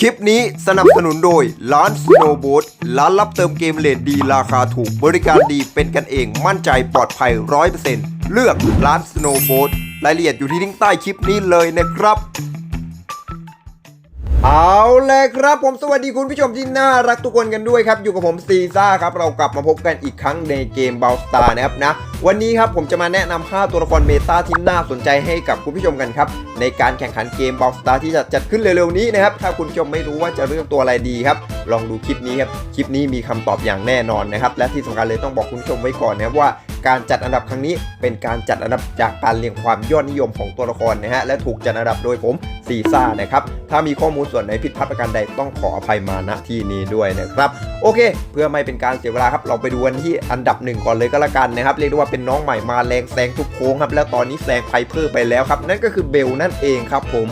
คลิปนี้สนับสนุนโดยร้าน Snowboat ร้านรับเติมเกมเลทดีราคาถูกบริการดีเป็นกันเองมั่นใจปลอดภัย 100%เลือกร้าน Snowboat รายละเอียดอยู่ที่ลิงก์ใต้คลิปนี้เลยนะครับ เอาเลยครับผมสวัสดีคุณผู้ชมที่น่ารักทุกคนกันด้วยครับ อยู่กับผมซีซ่าครับ เรากลับมาพบกันอีกครั้งในเกมเบลสตาร์นะครับนะ วันนี้ครับผมจะมาแนะนำ5ตัวละครเมตาที่น่าสนใจให้กับคุณผู้ชมกันครับ ในการแข่งขันเกมเบลสตาร์ที่จะจัดขึ้นเร็วๆนี้นะครับ ถ้าคุณผู้ชมไม่รู้ว่าจะเลือกตัวอะไรดีครับ ลองดูคลิปนี้ครับ คลิปนี้มีคำตอบอย่างแน่นอนนะครับ และที่สำคัญเลยต้องบอกคุณผู้ชมไว้ก่อนนะครับว่าการจัดอันดับครั้งนี้เป็นการจัดอันดับจากการเรียงความยอดนิยมของตัวละครนะฮะและถูกจัดอันดับโดยผมซีซ่านะครับถ้ามีข้อมูลส่วนไหนผิดพลาดประการใดต้องขออภัยมาณที่นี้ด้วยนะครับโอเค เพื่อไม่เป็นการเสียเวลาครับเราไปดูกันที่อันดับหนึ่งก่อนเลยก็แล้วกันนะครับเรียกได้ว่าเป็นน้องใหม่มาแรงแซงทุกโค้งครับแล้วตอนนี้แซงไพเพอร์ไปแล้วครับนั่นก็คือเบลนั่นเองครับผม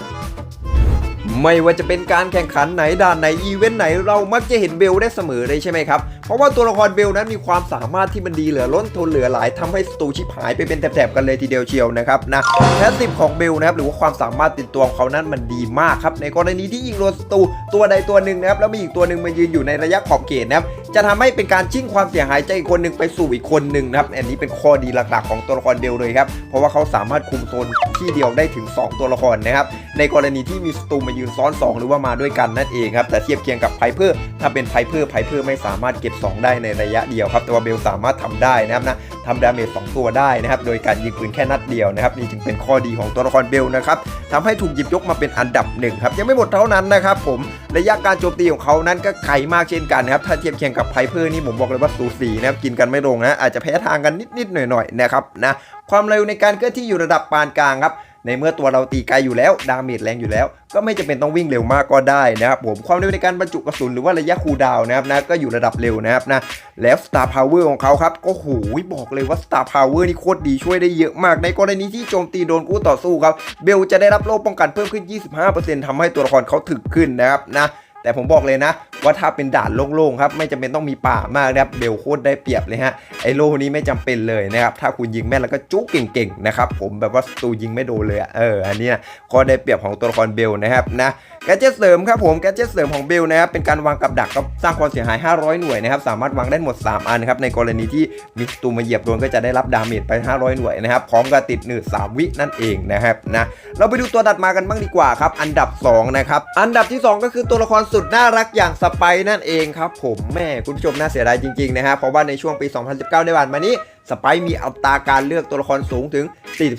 ไม่ว่าจะเป็นการแข่งขันไหนด่านไหนอีเวนต์ไหนเรามักจะเห็นเบลได้เสมอเลยใช่ไหมครับ เพราะว่าตัวละครเบลนั้นมีความสามารถที่มันดีเหลือล้นทนเหลือหลายทำให้สตูชิบหายไปเป็นแถบๆกันเลยทีเดียวเชียวนะครับนะแพสซีฟของเบลนะครับหรือว่าความสามารถติดตัวของเขานั้นมันดีมากครับในกรณีที่ยิงโดนสตูตัวใดตัวหนึ่งนะครับแล้วมีอีกตัวหนึ่งมายืนอยู่ในระยะขอบเขตนะครับ จะทำให้เป็นการชิ่งความเสียหายจากอีกคนหนึ่งไปสู่อีกคนหนึ่งนะครับอันนี้เป็นข้อดีหลักๆของตัวละครเบลเลยครับเพราะว่าเขาสามารถคุมโซนที่เดียวได้ถึง 2 ตัวละครนะครับในกรณีที่มีสตูมายืนซ้อน 2 หรือว่ามาด้วยกันนั่นเองครับแต่เทียบเคียงกับไพเพอร์ถ้าเป็นไพเพอร์ไพเพอร์ไม่สามารถเก็บ 2 ได้ในระยะเดียวครับแต่ว่าเบลสามารถทำได้นะครับนะทำดาเมจ2ตัวได้นะครับโดยการยิงปืนแค่นัดเดียวนะครับนี่จึงเป็นข้อดีของตัวละครเบลนะครับทำให้ถูกหยิบยกมาเป็นอันดับหนึ่งครับยังไม่หมดเท่านั้นนะครับผม ระยะการโจมตีของเขานั้นก็ไกลมากเช่นกันนะครับถ้าเทียบเคียงกับไพเพอร์นี่ผมบอกเลยว่าสูสีนะครับกินกันไม่ลงนะอาจจะแพ้ทางกันนิดๆหน่อยๆนะครับนะความเร็วในการเคลื่อนที่อยู่ระดับปานกลางครับ ในเมื่อตัวเราตีไกลอยู่แล้วดาเมจแรงอยู่แล้ว ก็ไม่จำเป็นต้องวิ่งเร็วมากก็ได้นะครับผมความเร็วในการบรรจุกระสุนหรือว่าระยะคูลดาวน์นะครับนะก็อยู่ระดับเร็วนะครับนะแล้ว Star Power ของเขาครับก็โหยบอกเลยว่า Star Power นี่โคตรดีช่วยได้เยอะมากในกรณีที่โจมตีโดนคู่ต่อสู้ครับเบลจะได้รับโล่ป้องกันเพิ่มขึ้น 25%ทำให้ตัวละครเขาถึกขึ้นนะครับนะแต่ผมบอกเลยนะ ว่าถ้าเป็นด่านโล่งๆครับไม่จำเป็นต้องมีป่ามากนะครับเบลโคตรได้เปรียบเลยฮะไอโล่นี้ไม่จำเป็นเลยนะครับถ้าคุณยิงแม่นแล้วก็จุ๊กเก่งๆนะครับผมแบบว่าตูยิงไม่โดนเลยอเอออันนี้นะข้อได้เปรียบของตัวละครเบลนะครับนะแกเจ็ตเสริมครับผมแกเจ็ตเสริมของเบลนะครับเป็นการวางกับดักก็สร้างความเสียหาย 500 หน่วยนะครับสามารถวางได้หมด 3 อันครับในกรณีที่มีตูมาเหยียบโดนก็จะได้รับดาเมจไป 500 หน่วยนะครับพร้อมกับติดหนืด3 วินั่นเองนะครับนะเราไปดูตัวดัดมากันบ้างดีกว่าครับอันดับ2นะครับอันดับที่ 2 ก็คือตัวละครสุดน่ารักอย่างสไปนั่นเองครับผมแม่คุณผู้ชมน่าเสียดายจริงๆนะฮะเพราะว่าในช่วงปี 2019 ในวันมานี้สไปมีอัตราการเลือกตัวละครสูงถึง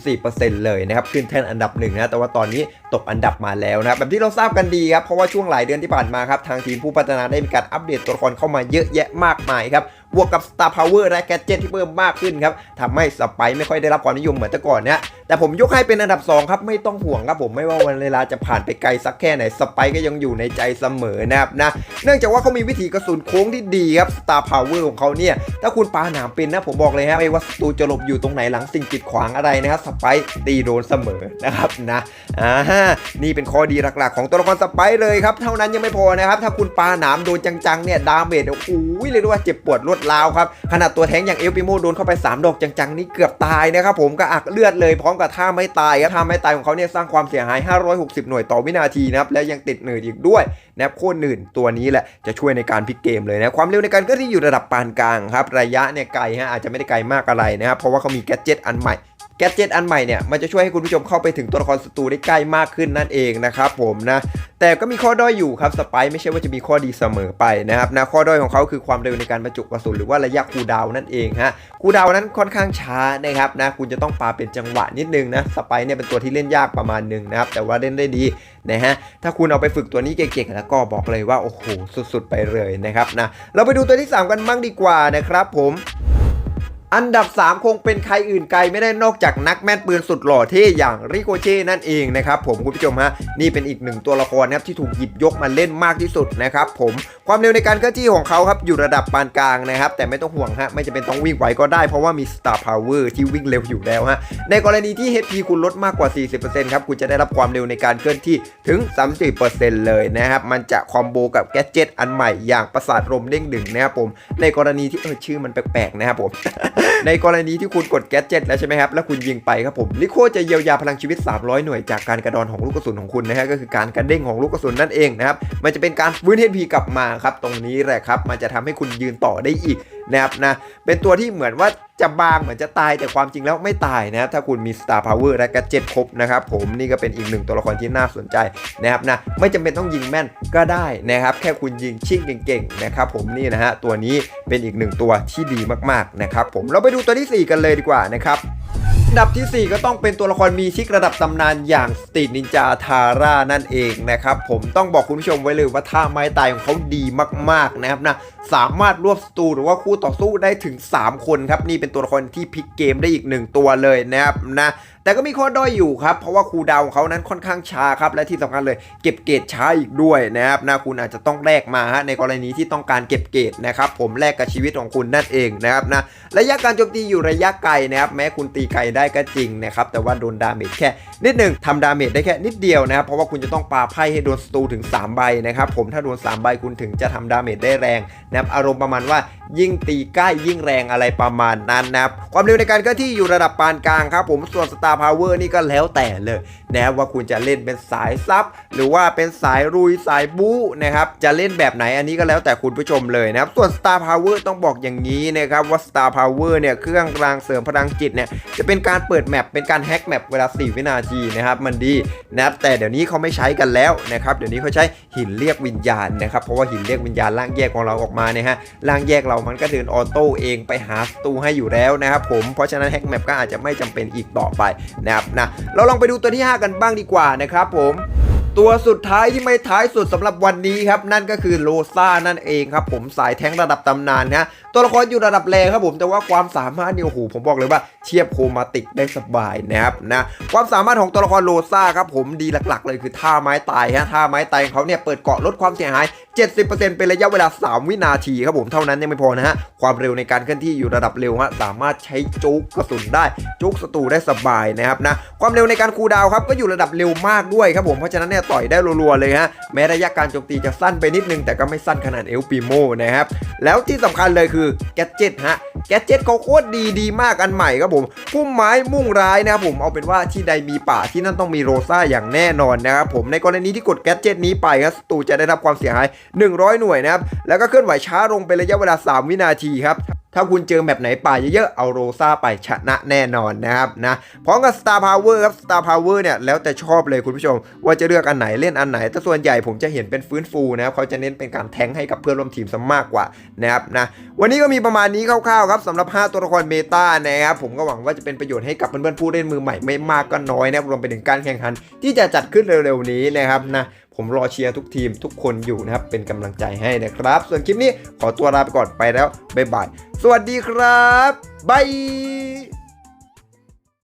44%เลยนะครับขึ้นแท่นอันดับหนึ่งนะแต่ว่าตอนนี้ตกอันดับมาแล้วนะครับแบบที่เราทราบกันดีครับเพราะว่าช่วงหลายเดือนที่ผ่านมาครับทางทีมผู้พัฒนาได้มีการอัปเดตตัวละครเข้ามาเยอะแยะมากมายครับบวกกับ Star Power และแกดเจ็ตที่เพิ่มมากขึ้นครับทำให้สไปไม่ค่อยได้รับความนิยมเหมือนแต่ก่อนนะ แต่ผมยกให้เป็นอันดับ 2 ครับ ไม่ต้องห่วงครับผมไม่ว่าวันเวลาจะผ่านไปไกลสักแค่ไหนสไปก็ยังอยู่ในใจเสมอนะครับนะเนื่องจากว่าเขามีวิธีกระสุนโค้งที่ดีครับ Star Power ของเขาเนี่ยถ้าคุณปาหนามเป็นนะผมบอกเลยฮะไม่ว่าศัตรูจะหลบอยู่ตรงไหนหลังสิ่งกีดขวางอะไรนะครับสไปตีโดนเสมอนะครับนะอ่าฮะนี่เป็นข้อดีหลักๆ ของตัวละครสไปเลยครับเท่านั้นยังไม่พอนะครับถ้าคุณปาหนามโดนจังๆเนี่ยดาเมจโอ้โหเรียกได้ว่าเจ็บปวดรวดร้าวครับขนาดตัวแทงอย่างเอลปิโมโดนเข้าไป 3 ดอกจังๆนี่เกือบตายนะครับผมก็อักเลือดเลยพร้อมกับท่าไม่ตายครับท่าไม่ตายของเขาเนี่ยสร้างความเสียหาย 560 หน่วยต่อวินาทีนะครับและยังติดหนืดอีกด้วยนะครับโคตรหนืดตัวนี้แหละจะช่วยในการพลิกเกมเลยนะความเร็วในการก็ที่อยู่ระดับปานกลางครับระยะเนี่ยไกลฮะอาจจะไม่ได้ไกลมากอะไรนะครับเพราะว่าเขามีแกจิตอันใหม่ แกดเจ็ตอันใหม่เนี่ยมันจะช่วยให้คุณผู้ชมเข้าไปถึงตัวละครศัตรูได้ใกล้มากขึ้นนั่นเองนะครับผมนะแต่ก็มีข้อด้อยอยู่ครับสไปไม่ใช่ว่าจะมีข้อดีเสมอไปนะครับนะข้อด้อยของเขาคือความเร็วในการบรรจุกระสุนหรือว่าระยะคูดาวนั่นเองฮะคูดาวนั้นค่อนข้างช้านะครับนะคุณจะต้องปาเป็นจังหวะนิดนึงนะสไปเนี่ยเป็นตัวที่เล่นยากประมาณหนึงนะครับแต่ว่าเล่นได้ดีนะฮะถ้าคุณเอาไปฝึกตัวนี้เก่งๆแล้วก็บอกเลยว่าโอ้โหสุดๆไปเลยนะครับนะเราไปดูตัวที่สามกันบ้างดีกว่านะครับผม อันดับ 3 คงเป็นใครอื่นไกลไม่ได้นอกจากนักแม่นปืนสุดหล่อเท่อย่างริโกเช่นั่นเองนะครับผมคุณผู้ชมฮะนี่เป็นอีกหนึ่งตัวละครนะครับที่ถูกหยิบยกมาเล่นมากที่สุดนะครับผมความเร็วในการเคลื่อนที่ของเขาครับอยู่ระดับปานกลางนะครับแต่ไม่ต้องห่วงฮะไม่จำเป็นต้องวิ่งไวก็ได้เพราะว่ามี Star Power ที่วิ่งเร็วอยู่แล้วฮะในกรณีที่ HP คุณลดมากกว่า 40%ครับคุณจะได้รับความเร็วในการเคลื่อนที่ถึง30%เลยนะครับมันจะคอมโบกับแกดเจ็ตอันใหม่อย่างประสาทลมเด้งดึงนะครับผมในกรณีที่เออชื่อมันแปลกๆนะครับผมในกรณีที่คุณกดแก๊สเจ็ตแล้วใช่ไหมครับ แล้วคุณยิงไปครับผมลิโคจะเยียวยาพลังชีวิต 300 หน่วยจากการกระดอนของลูกกระสุนของคุณนะฮะก็คือการกระเด้งของลูกกระสุนนั่นเองนะครับมันจะเป็นการฟื้นเฮดพีกลับมาครับตรงนี้แหละครับมันจะทำให้คุณยืนต่อได้อีก นะครับนะเป็นตัวที่เหมือนว่าจะบางเหมือนจะตายแต่ความจริงแล้วไม่ตายนะครับถ้าคุณมี Star Power และแกดเจ็ตครบนะครับผมนี่ก็เป็นอีกหนึ่งตัวละครที่น่าสนใจนะครับนะไม่จำเป็นต้องยิงแม่นก็ได้นะครับแค่คุณยิงชิ่งเก่งๆนะครับผมนี่นะฮะตัวนี้เป็นอีกหนึ่งตัวที่ดีมากๆนะครับผมเราไปดูตัวที่ 4 กันเลยดีกว่านะครับดับทีสี่4 ก็ต้องเป็นตัวละครมีชิกระดับตำนานอย่างสตีดนินจาทาร่านั่นเองนะครับผมต้องบอกคุณผู้ชมไว้เลยว่าท่าไม้ตายของเขาดีมากๆนะครับนะ สามารถรวบศัตรูหรือว่าคู่ต่อสู้ได้ถึง 3 คนครับ นี่เป็นตัวละครที่พลิกเกมได้อีกหนึ่งตัวเลยนะครับนะแต่ก็มีข้อด้อยอยู่ครับ เพราะว่าคูดาวของเขานั้นค่อนข้างช้าครับ และที่สำคัญเลยเก็บเกรดช้าอีกด้วยนะครับนะคุณอาจจะต้องแลกมาฮะในกรณีที่ต้องการเก็บเกรดนะครับผมแลกกับชีวิตของคุณนั่นเองนะครับนะระยะการโจมตีอยู่ระยะไกลนะครับแม้คุณตีไกลได้ก็จริงนะครับแต่ว่าโดนดาเมจแค่นิดหนึ่งทำดาเมจได้แค่นิดเดียวนะครับเพราะว่าคุณจะต้องปาไพ่ให้โดนศัตรูถึง3ใบนะครับผมถ้าโดน3ใบคุณถึงจะทำดาเมจได้แรงนะครับอารมณ์ประมาณว่ายิ่งตีใกล้ยิ่งแรงอะไรประมาณนั้นนะครับ ความเร็วในการเคลื่อนที่อยู่ระดับปานกลางครับผมส่วนสตาร์พาวเวอร์นี่ก็แล้วแต่เลยนะครับว่าคุณจะเล่นเป็นสายซับหรือว่าเป็นสายรุยสายบู๊นะครับจะเล่นแบบไหนอันนี้ก็แล้วแต่คุณผู้ชมเลยนะครับ ส่วน Star Power ต้องบอกอย่างนี้นะครับว่า Star Power เนี่ยเครื่องรางเสริมพลังจิตเนี่ยจะเป็นการเปิดแมปเป็นการแฮกแมปเวลา 4 วินาทีนะครับมันดีนะครับแต่เดี๋ยวนี้เขาไม่ใช้กันแล้วนะครับเดี๋ยวนี้เขาใช้หินเรียกวิญญาณนะครับเพราะว่าหินเรียกวิญญาณร่างแยกของเราออกมาเนี่ยฮะร่างแยกเรามันก็เดินออโต้เองไปหาศัตรูให้อยู่แล้วนะครับผมเพราะฉะนั้นแฮกแมปก็อาจจะไม่จำเป็นอีกต่อไปนะครับนะเราลองไปดูตัวที่ 5 กันบ้างดีกว่านะครับผม ตัวสุดท้ายที่ไม่ท้ายสุดสำหรับวันนี้ครับ นั่นก็คือโลซ่านั่นเองครับผมสายแท้งระดับตำนานนะตัวละครอยู่ระดับแรงครับผมแต่ว่าความสามารถเนี่ยโอ้โหผมบอกเลยว่าเทียบโคมาติกได้สบายนะครับนะความสามารถของตัวละครโลซ่าครับผมดีหลักๆ เลยคือท่าไม้ตายฮะท่าไม้ตายของเขาเนี่ยเปิดเกาะลดความเสียหาย 70%เป็นระยะเวลา 3 วินาทีครับผมเท่านั้นยังไม่พอนะฮะความเร็วในการเคลื่อนที่อยู่ระดับเร็วฮะสามารถใช้จุกกระสุนได้จุกศัตรูได้สบายนะครับนะความเร็วในการคูดาวครับก็อยู่ระดับเร็วมากด้วยครับผมเพราะฉะนั้นเนี่ยต่อยได้รัวๆเลยฮะแม้ระยะการโจมตีจะสั้นไปนิดนึงแต่ก็ไม่สั้นขนาดเอลปิโมนะครับแล้วที่สำคัญเลยคือแกจเจ็ตฮะแกจเจ็ตเขาโคตรดีดีมากอันใหม่ครับผมพุ่มไม้มุ่งร้ายนะครับผมเอาเป็นว่าที่ใดมีป่าที่นั่นต้องมีโรซ่าอย่างแน่นอนนะครับผมในกรณีที่กดแกจเจ็ตนี้ไปครับศัตรูจะได้รับความเสียหาย 100 หน่วยนะครับแล้วก็เคลื่อนไหวช้าลงเป็นระยะเวลา 3 วินาทีครับ ถ้าคุณเจอแบบไหนป่าเยอะๆ เอาโรซาไปชนะแน่นอนนะครับนะพร้อมกับ Star Power ครับ Star Power เนี่ยแล้วแต่ชอบเลยคุณผู้ชม ว่าจะเลือกอันไหนเล่นอันไหน แต่ส่วนใหญ่ผมจะเห็นเป็นฟื้นฟูนะครับเขาจะเน้นเป็นการแทงให้กับเพื่อนร่วมทีมซะมากกว่านะครับนะวันนี้ก็มีประมาณนี้คร่าวๆครับสำหรับ 5 ตัวละครเมตานะครับผมก็หวังว่าจะเป็นประโยชน์ให้กับเพื่อนๆผู้เล่นมือใหม่ไม่มากก็น้อยนะครับรวมไปถึงการแข่งขันที่จะจัดขึ้นเร็วๆนี้นะครับนะ ผมรอเชียร์ทุกทีมทุกคนอยู่นะครับ เป็นกำลังใจให้นะครับ ส่วนคลิปนี้ขอตัวลาไปก่อนไปแล้วบ๊ายบาย สวัสดีครับบาย